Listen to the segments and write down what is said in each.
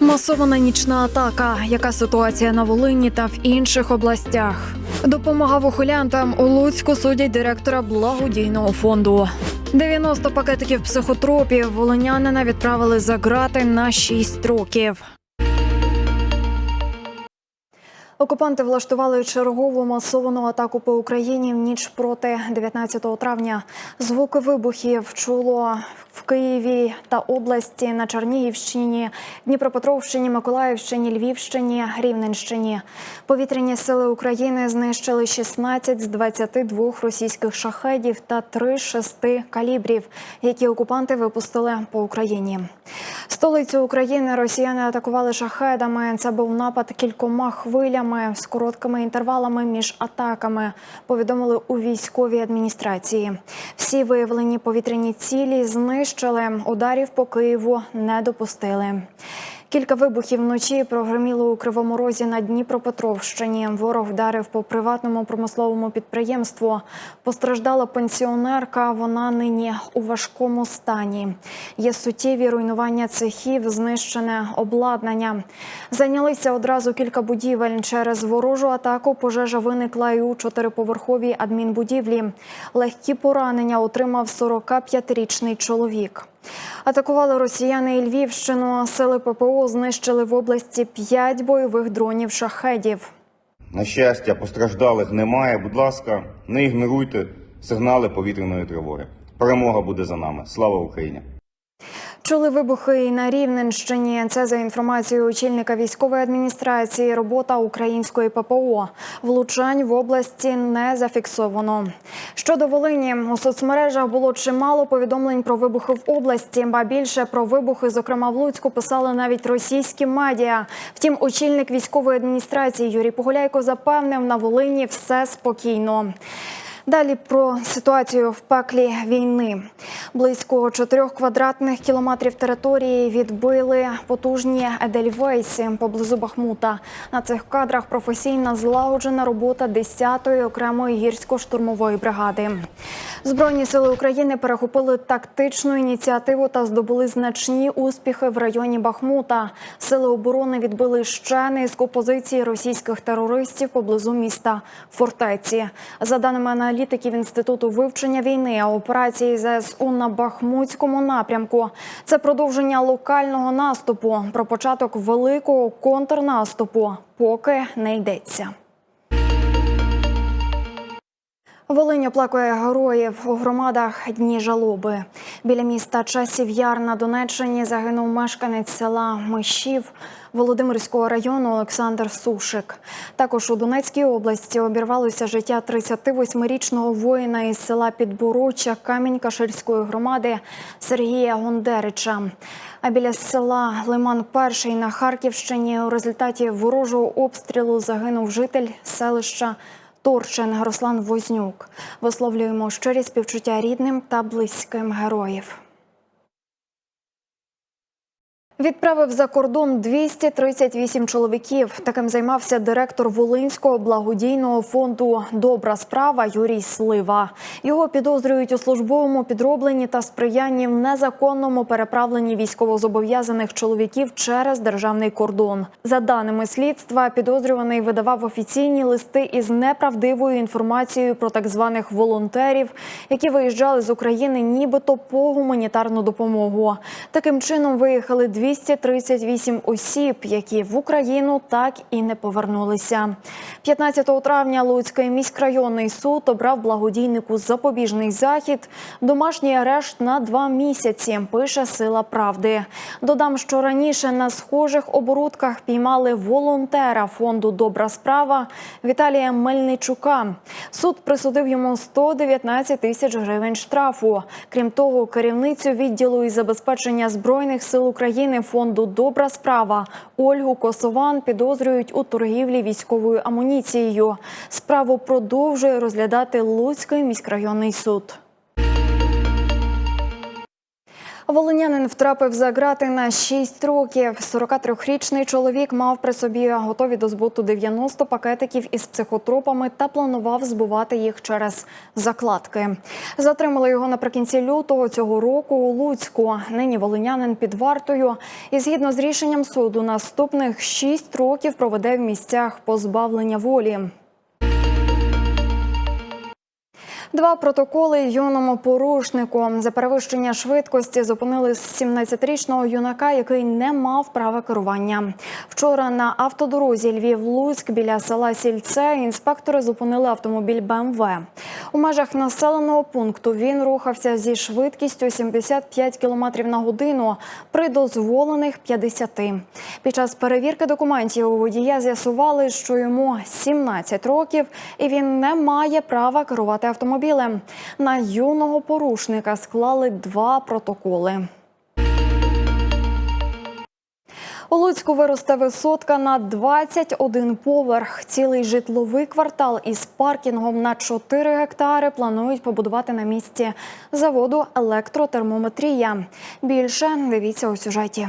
Масована нічна атака. Яка ситуація на Волині та в інших областях? Допомагав ухилянтам у Луцьку судять директора благодійного фонду. 90 пакетиків психотропів волинянина відправили за грати на 6 років. Окупанти влаштували чергову масовану атаку по Україні в ніч проти 19 травня. Звуки вибухів чуло в Києві та області на Чернігівщині, Дніпропетровщині, Миколаївщині, Львівщині, Рівненщині. Повітряні сили України знищили 16 з 22 російських шахедів та 3 з 6 калібрів, які окупанти випустили по Україні. Столицю України росіяни атакували шахедами. Це був напад кількома хвилями з короткими інтервалами між атаками. Повідомили у військовій адміністрації. Всі виявлені повітряні цілі знищили. Ударів по Києву не допустили. Кілька вибухів вночі прогреміло у Кривому Розі на Дніпропетровщині. Ворог вдарив по приватному промисловому підприємству. Постраждала пенсіонерка. Вона нині у важкому стані. Є суттєві руйнування цехів, знищене обладнання. Зайнялися одразу кілька будівель. Через ворожу атаку пожежа виникла і у чотириповерховій адмінбудівлі. Легкі поранення отримав 45-річний чоловік. Атакували росіяни і Львівщину. Сили ППО знищили в області п'ять бойових дронів шахедів. На щастя, постраждалих немає. Будь ласка, не ігноруйте сигнали повітряної тривоги. Перемога буде за нами. Слава Україні! Чули вибухи і на Рівненщині. Це за інформацією очільника військової адміністрації. Робота української ППО. Влучань в області не зафіксовано. Щодо Волині, у соцмережах було чимало повідомлень про вибухи в області, ба більше про вибухи, зокрема в Луцьку, писали навіть російські медіа. Втім, очільник військової адміністрації Юрій Погуляйко запевнив, на Волині все спокійно. Далі про ситуацію в пеклі війни. Близько 4 квадратних кілометрів території відбили потужні Едельвейси поблизу Бахмута. На цих кадрах професійна злагоджена робота 10-ї окремої гірсько-штурмової бригади. Збройні сили України перехопили тактичну ініціативу та здобули значні успіхи в районі Бахмута. Сили оборони відбили ще низку позицій російських терористів поблизу міста Фортеці. За даними аналітиків інституту вивчення війни, операції ЗСУ на Бахмутському напрямку це продовження локального наступу. Про початок великого контрнаступу поки не йдеться. Волинь оплакує героїв у громадах дні жалоби. Біля міста Часів Яр на Донеччині загинув мешканець села Мишів Володимирського району Олександр Сушик. Також у Донецькій області обірвалося життя 38-річного воїна із села Підборуччя Камінь-Каширської громади Сергія Гондерича. А біля села Лиман Перший на Харківщині у результаті ворожого обстрілу загинув житель селища. Торчин Руслан Вознюк. Висловлюємо щирі співчуття рідним та близьким героїв. Відправив за кордон 238 чоловіків. Таким займався директор Волинського благодійного фонду Добра справа Юрій Слива. Його підозрюють у службовому підробленні та сприянні в незаконному переправленні військовозобов'язаних чоловіків через державний кордон. За даними слідства, підозрюваний видавав офіційні листи із неправдивою інформацією про так званих волонтерів, які виїжджали з України, нібито по гуманітарну допомогу. Таким чином виїхали 238 осіб, які в Україну так і не повернулися. 15 травня Луцький міськрайонний суд обрав благодійнику запобіжний захід, домашній арешт на два місяці. Пише Сила Правди. Додам, що раніше на схожих оборудках піймали волонтера фонду Добра справа Віталія Мельничука. Суд присудив йому 119 тисяч гривень штрафу. Крім того, керівницю відділу із забезпечення збройних сил України фонду Добра справа Ольгу Косован підозрюють у торгівлі військовою амуніцією. Справу продовжує розглядати Луцький міськрайонний суд. Волинянин втрапив за грати на 6 років. 43-річний чоловік мав при собі готові до збуту 90 пакетиків із психотропами та планував збувати їх через закладки. Затримали його наприкінці лютого цього року у Луцьку. Нині волинянин під вартою. І згідно з рішенням суду, наступних 6 років проведе в місцях позбавлення волі. Два протоколи юному порушнику за перевищення швидкості зупинили 17-річного юнака, який не мав права керування. Вчора на автодорозі Львів-Луцьк біля села Сільце інспектори зупинили автомобіль БМВ. У межах населеного пункту він рухався зі швидкістю 75 км на годину при дозволених 50. Під час перевірки документів у водія з'ясували, що йому 17 років і він не має права керувати автомобілем. На юного порушника склали два протоколи. У Луцьку виросте висотка на 21 поверх. Цілий житловий квартал із паркінгом на 4 гектари планують побудувати на місці заводу електротермометрія. Більше дивіться у сюжеті.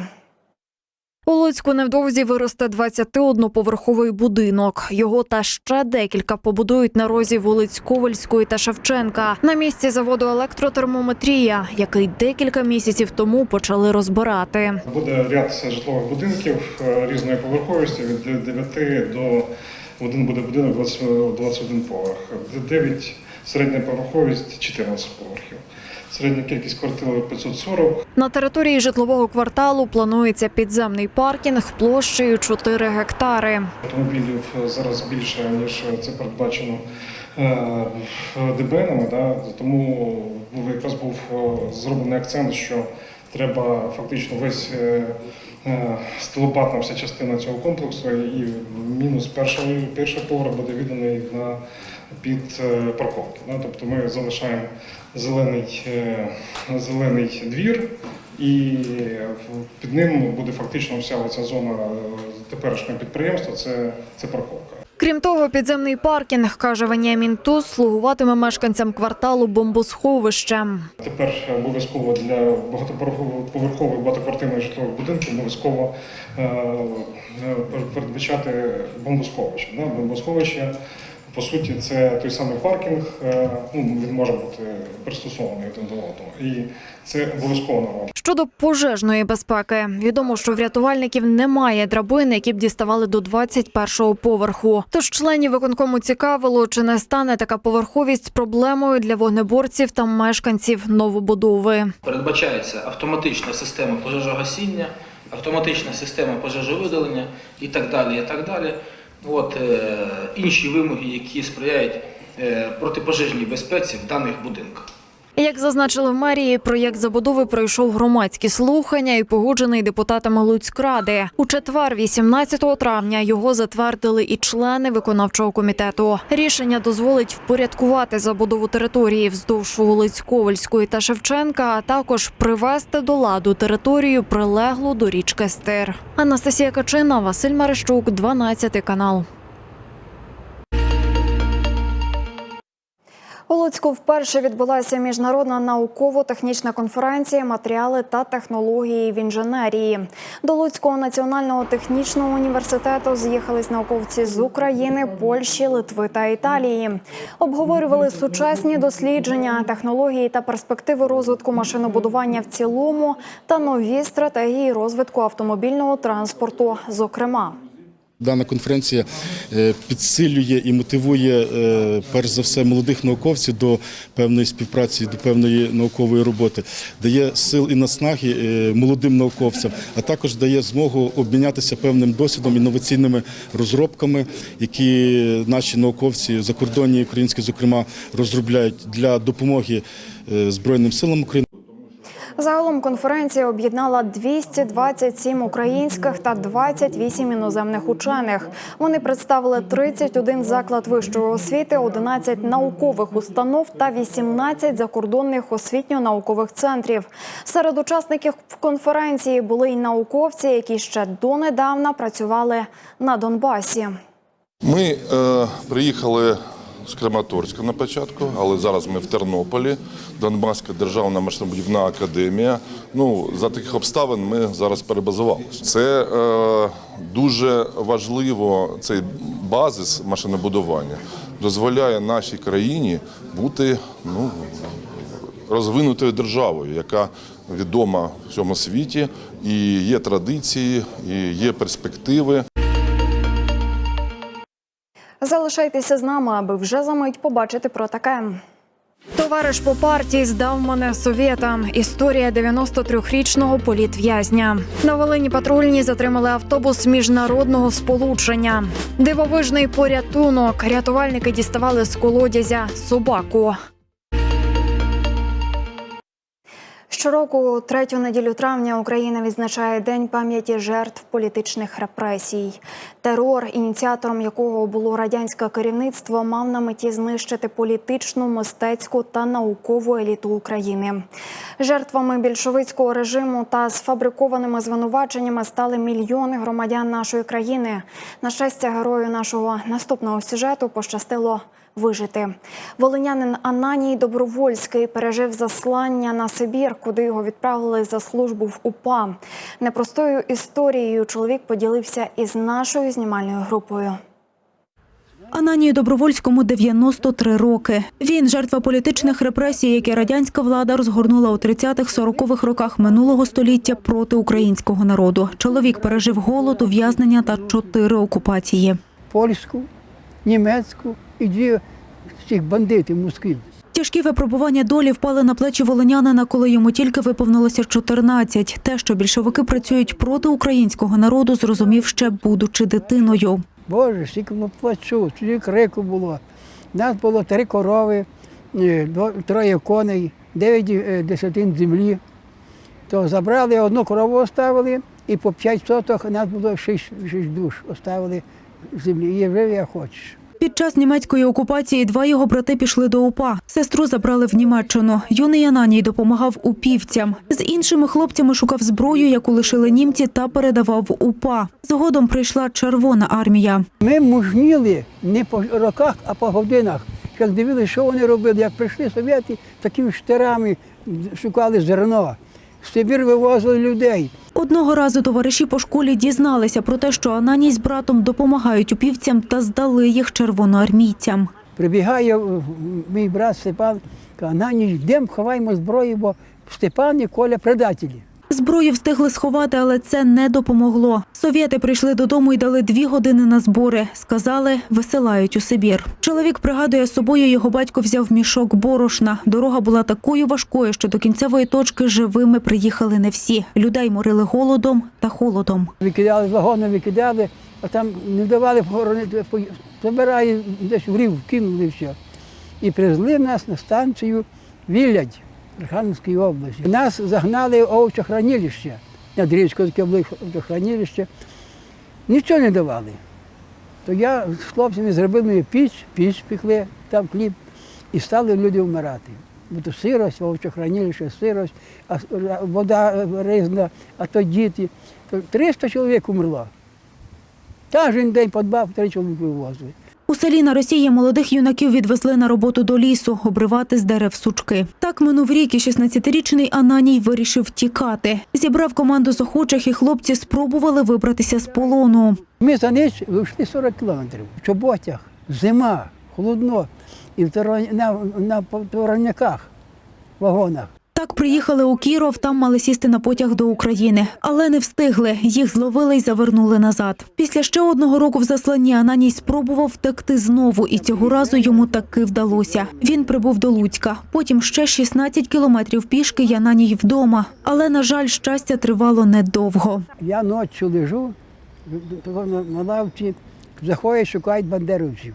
У Луцьку невдовзі виросте 21-поверховий будинок. Його та ще декілька побудують на розі вулиць Ковальської та Шевченка на місці заводу електротермометрія, який декілька місяців тому почали розбирати. Буде ряд житлових будинків е, різної поверховості від 9 до один буде будинок 20 21 поверх, 9 середня поверховість 14 поверхів. Середня кількість квартир 540. На території житлового кварталу планується підземний паркінг площею 4 гектари. Автомобілів зараз більше, ніж це передбачено е, ДБНами, да? тому якраз був е, зроблений акцент, що треба фактично весь е, е, вся частина цього комплексу і мінус перший, перший поверх буде відданий на під парковки. Да? Тобто ми залишаємо зелений, е, зелений двір. І під ним буде фактично вся ця зона е, теперішнього підприємства це, це парковка. Крім того, підземний паркінг, каже Веніамін Туз, слугуватиме мешканцям кварталу бомбосховищем. Тепер обов'язково для багатоповерхових багатоквартирних житлових будинків обов'язково е, передбачати бомбосховище. Бомбосховище, по суті, це той самий паркінг, е, ну, він може бути пристосований один до одного. І це обов'язково норма. Щодо пожежної безпеки, відомо, що в рятувальників немає драбин, які б діставали до 21-го поверху. Тож членів виконкому цікавило, чи не стане така поверховість проблемою для вогнеборців та мешканців новобудови. Передбачається автоматична система пожежогасіння, автоматична система пожежовидалення і так далі. І так далі. От, е, інші вимоги, які сприяють е, протипожежній безпеці в даних будинках. Як зазначили в мерії, проєкт забудови пройшов громадські слухання і погоджений депутатами Луцькради. У четвер, 18 травня, його затвердили і члени виконавчого комітету. Рішення дозволить впорядкувати забудову території вздовж вулиць Ковальської та Шевченка, а також привести до ладу територію, прилеглу до річки Стир. Анастасія Качина, Василь Марищук, 12 канал. У Луцьку вперше відбулася міжнародна науково-технічна конференція Матеріали та технології в інженерії. До Луцького національного технічного університету з'їхались науковці з України, Польщі, Литви та Італії. Обговорювали сучасні дослідження, технології та перспективи розвитку машинобудування в цілому та нові стратегії розвитку автомобільного транспорту. Зокрема. Дана конференція е, підсилює і мотивує е, перш за все молодих науковців до певної співпраці, до певної наукової роботи, дає сил і наснаги е, молодим науковцям, а також дає змогу обмінятися певним досвідом, інноваційними розробками, які наші науковці закордонні, українські, зокрема, розробляють для допомоги Збройним силам України. Загалом конференція об'єднала 227 українських та 28 іноземних учених. Вони представили 31 заклад вищої освіти, 11 наукових установ та 18 закордонних освітньо-наукових центрів. Серед учасників конференції були й науковці, які ще донедавна працювали на Донбасі. Ми е, приїхали з Краматорська на початку, але зараз ми в Тернополі, Донбаська державна машинобудівна академія. Ну, за таких обставин ми зараз перебазувалися. Це е, дуже важливо, цей базис машинобудування дозволяє нашій країні бути ну, розвинутою державою, яка відома в цьому світі, і є традиції, і є перспективи. Залишайтеся з нами, аби вже за мить побачити про таке. Товариш по партії здав мене совєтам. Історія 93-річного політв'язня. На Волині патрульні затримали автобус міжнародного сполучення. Дивовижний порятунок. Рятувальники діставали з колодязя собаку. Щороку, третю неділю травня, Україна відзначає День пам'яті жертв політичних репресій. Терор, ініціатором якого було радянське керівництво, мав на меті знищити політичну, мистецьку та наукову еліту України. Жертвами більшовицького режиму та сфабрикованими звинуваченнями стали мільйони громадян нашої країни. На щастя, герою нашого наступного сюжету пощастило вижити. Волинянин Ананій Добровольський пережив заслання на Сибір, куди його відправили за службу в УПА. Непростою історією чоловік поділився із нашою знімальною групою. Ананію Добровольському 93 роки. Він жертва політичних репресій, які радянська влада розгорнула у 30-40-х роках минулого століття проти українського народу. Чоловік пережив голод, ув'язнення та чотири окупації. польську, німецьку і дві цих бандитів москвів. Тяжкі випробування долі впали на плечі волинянина, коли йому тільки виповнилося 14. Те, що більшовики працюють проти українського народу, зрозумів ще будучи дитиною. Боже, скільки було плачу, тоді крику було. У нас було три корови, е, троє коней, дев'ять е, десятин землі. То забрали одну корову оставили, і по п'ять соток у нас було шість, шість душ оставили землі. І жив як хочеш. Під час німецької окупації два його брати пішли до УПА. Сестру забрали в Німеччину. Юний Ананій допомагав упівцям. З іншими хлопцями шукав зброю, яку лишили німці, та передавав УПА. Згодом прийшла Червона армія. Ми мужніли не по роках, а по годинах. Як дивилися, що вони робили, як прийшли совєти, такими штирами шукали зерно. В Сибір вивозили людей. Одного разу товариші по школі дізналися про те, що Ананій з братом допомагають упівцям та здали їх червоноармійцям. Прибігає е, мій брат Степан, каже, Ананій, йдемо, ховаємо зброю, бо Степан і Коля предателі. Зброю встигли сховати, але це не допомогло. Совєти прийшли додому і дали дві години на збори. Сказали, висилають у Сибір. Чоловік пригадує, з собою його батько взяв мішок борошна. Дорога була такою важкою, що до кінцевої точки живими приїхали не всі. Людей морили голодом та холодом. Викидали з вагону, викидали, а там не давали похоронити, по- забирає десь в рів, кинули все. І привезли нас на станцію Вілядь Архангельської області. Нас загнали в овочохранилище. Над річкою таке було овочохранилище. Нічого не давали. То я з хлопцями зробив мені піч, піч пекли, там хліб, і стали люди вмирати. Бо то сирость, овочохранилище, сирость, а вода ризна, а то діти. То 300 чоловік умерло. Кожен день по два, три чоловіки вивозили. У селі на Росії молодих юнаків відвезли на роботу до лісу, обривати з дерев сучки. Так минув рік і 16-річний Ананій вирішив тікати. Зібрав команду з охочих, і хлопці спробували вибратися з полону. Ми за ніч вийшли 40 кілометрів. В чоботях, зима, холодно, і в торо- на, на вагонах. Так приїхали у Кіров, там мали сісти на потяг до України. Але не встигли. Їх зловили й завернули назад. Після ще одного року в засланні Ананій спробував втекти знову, і цього разу йому таки вдалося. Він прибув до Луцька. Потім ще 16 кілометрів пішки й Ананій вдома. Але, на жаль, щастя тривало недовго. Я ночі лежу на, лавці, заходять, шукають бандеровців.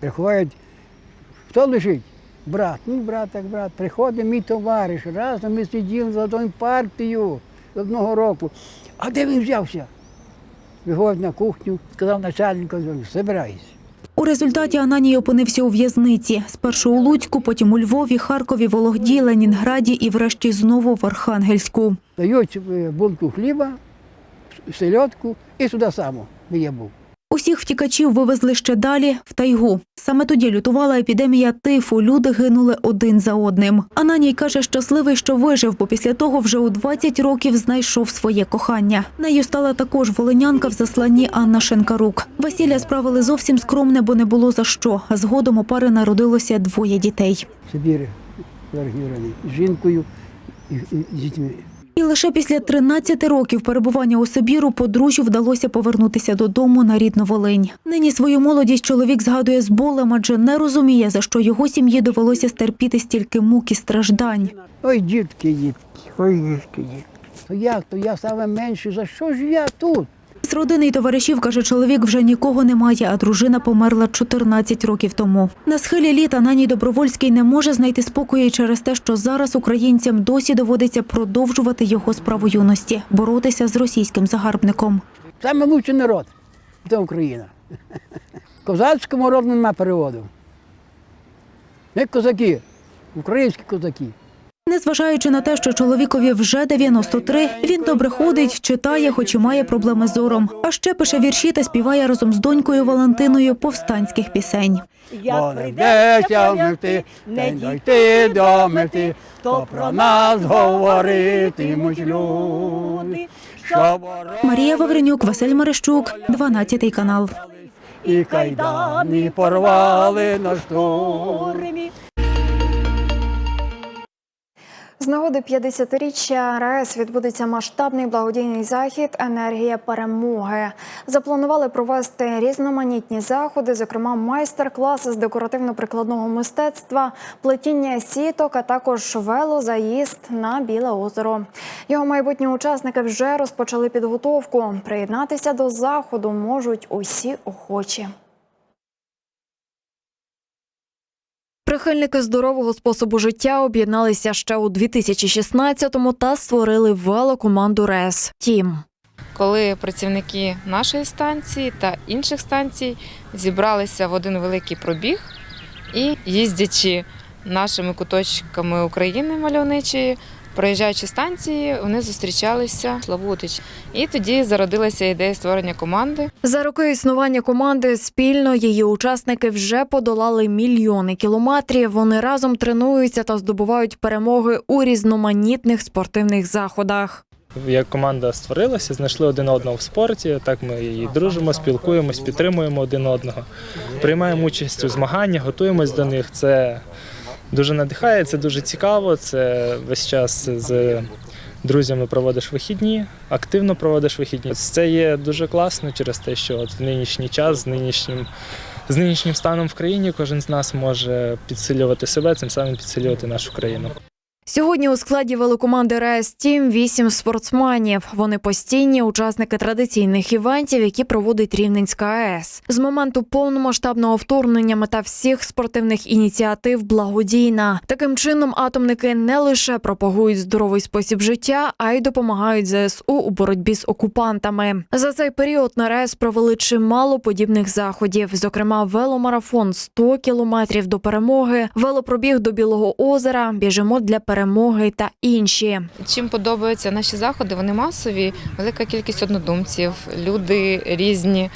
Приходять, хто лежить? Брат, ну брат, так брат. Приходить мій товариш, разом ми сиділи за одною партією з одного року. А де він взявся? Виходить на кухню, сказав начальнику, збирайся. У результаті Ананій опинився у в'язниці. Спершу у Луцьку, потім у Львові, Харкові, Вологді, Ленінграді і врешті знову в Архангельську. Дають е, булку хліба, селедку і сюди само, де я був. Усіх втікачів вивезли ще далі в тайгу. Саме тоді лютувала епідемія тифу. Люди гинули один за одним. Ананій каже, щасливий, що вижив, бо після того вже у 20 років знайшов своє кохання. Нею стала також волинянка в засланні Анна Шенкарук. Весілля справили зовсім скромне, бо не було за що. Згодом у пари народилося двоє дітей. з жінкою і, дітьми. І лише після 13 років перебування у Сибіру подружжю вдалося повернутися додому на рідну Волинь. Нині свою молодість чоловік згадує з болем, адже не розуміє, за що його сім'ї довелося стерпіти стільки мук і страждань. Ой, дітки, дітки, ой, дітки, дітки. То як, то я саме менший, за що ж я тут? З родини й товаришів, каже чоловік, вже нікого немає, а дружина померла 14 років тому. На схилі літа Наній Добровольський не може знайти спокою через те, що зараз українцям досі доводиться продовжувати його справу юності, боротися з російським загарбником. Саме лучший народ це Україна. Козацькому роду нема переводу. Ми козаки, українські козаки. Незважаючи на те, що чоловікові вже 93, він добре ходить, читає, хоч і має проблеми з зором. А ще пише вірші та співає разом з донькою Валентиною повстанських пісень. Бо не вдеться вмерти, не дойти до мети, то про нас говоритимуть люди, що Марія Вавренюк, Василь Мерещук, 12 канал. і кайдани порвали на штурмі. З нагоди 50-річчя РАЕС відбудеться масштабний благодійний захід Енергія перемоги. Запланували провести різноманітні заходи, зокрема майстер-класи з декоративно-прикладного мистецтва, плетіння сіток, а також велозаїзд на Біле озеро. Його майбутні учасники вже розпочали підготовку. Приєднатися до заходу можуть усі охочі. Прихильники здорового способу життя об'єдналися ще у 2016-му та створили велокоманду РЕС Тім. коли працівники нашої станції та інших станцій зібралися в один великий пробіг і їздячи нашими куточками України мальовничої, проїжджаючи станції, вони зустрічалися Славутич. І тоді зародилася ідея створення команди. За роки існування команди спільно її учасники вже подолали мільйони кілометрів. Вони разом тренуються та здобувають перемоги у різноманітних спортивних заходах. Як команда створилася, знайшли один одного в спорті. Так ми і дружимо, спілкуємось, підтримуємо один одного, приймаємо участь у змаганнях, готуємось до них. Це дуже надихає, це дуже цікаво. Це весь час з друзями проводиш вихідні, активно проводиш вихідні. Це є дуже класно через те, що от в нинішній час з нинішнім. З нинішнім станом в країні кожен з нас може підсилювати себе, цим самим підсилювати нашу країну. Сьогодні у складі велокоманди РЕС Тім вісім спортсменів. Вони постійні учасники традиційних івентів, які проводить Рівненська АЕС. З моменту повномасштабного вторгнення мета всіх спортивних ініціатив благодійна. Таким чином, атомники не лише пропагують здоровий спосіб життя, а й допомагають ЗСУ у боротьбі з окупантами. За цей період на РЕС провели чимало подібних заходів, зокрема веломарафон 100 кілометрів до перемоги, велопробіг до Білого озера, біжимо для перемоги та інші. Чим подобаються наші заходи, вони масові, велика кількість однодумців, люди різні,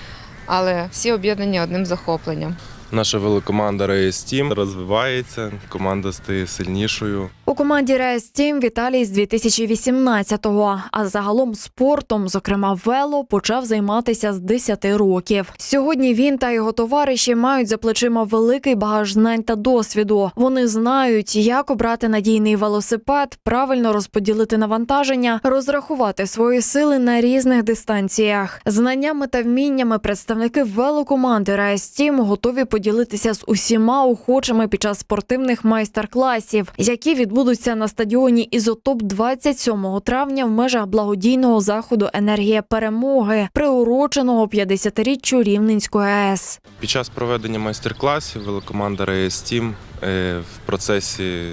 але всі об'єднані одним захопленням. Наша великоманда команда Team розвивається, команда стає сильнішою. У команді РЕС Тім Віталій з 2018-го, а загалом спортом, зокрема вело, почав займатися з 10 років. Сьогодні він та його товариші мають за плечима великий багаж знань та досвіду. Вони знають, як обрати надійний велосипед, правильно розподілити навантаження, розрахувати свої сили на різних дистанціях. Знаннями та вміннями представники велокоманди РЕС Тім готові поділитися з усіма охочими під час спортивних майстер-класів, які відбудуться на стадіоні Ізотоп 27 травня в межах благодійного заходу Енергія перемоги, приуроченого 50-річчю Рівненської АЕС. Під час проведення майстер-класів великоманда Race Team е, в процесі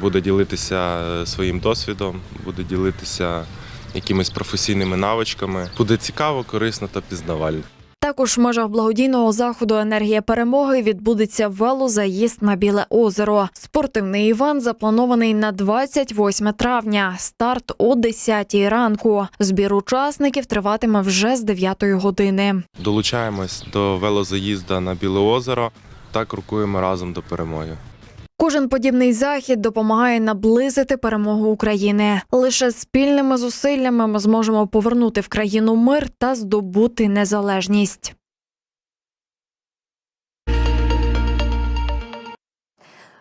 буде ділитися своїм досвідом, буде ділитися якимись професійними навичками. Буде цікаво, корисно та пізнавально. Також в межах благодійного заходу Енергія перемоги відбудеться велозаїзд на Біле озеро. Спортивний івент запланований на 28 травня. Старт о 10 ранку. Збір учасників триватиме вже з 9 години. Долучаємось до велозаїзда на Біле озеро та крокуємо разом до перемоги. Кожен подібний захід допомагає наблизити перемогу України. Лише спільними зусиллями ми зможемо повернути в країну мир та здобути незалежність.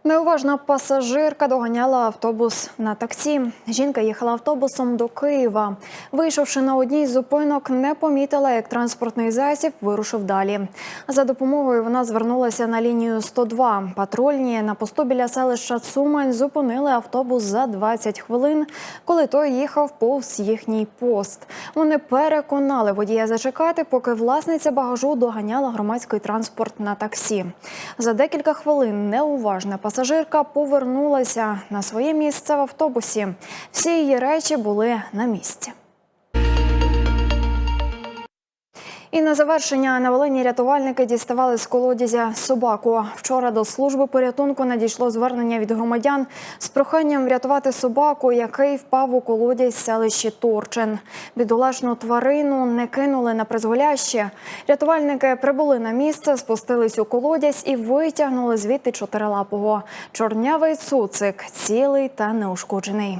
Неуважна пасажирка доганяла автобус на таксі. Жінка їхала автобусом до Києва. Вийшовши на одній з зупинок, не помітила, як транспортний засіб вирушив далі. За допомогою вона звернулася на лінію 102. Патрульні на посту біля селища Цумань зупинили автобус за 20 хвилин, коли той їхав повз їхній пост. Вони переконали водія зачекати, поки власниця багажу доганяла громадський транспорт на таксі. За декілька хвилин неуважна пасажирка повернулася на своє місце в автобусі. Всі її речі були на місці. І на завершення на Волині рятувальники діставали з колодязя собаку. Вчора до служби порятунку надійшло звернення від громадян з проханням врятувати собаку, який впав у колодязь селищі Торчин. Бідолашну тварину не кинули на призволяще. Рятувальники прибули на місце, спустились у колодязь і витягнули звідти чотирилапого. Чорнявий цуцик, цілий та неушкоджений.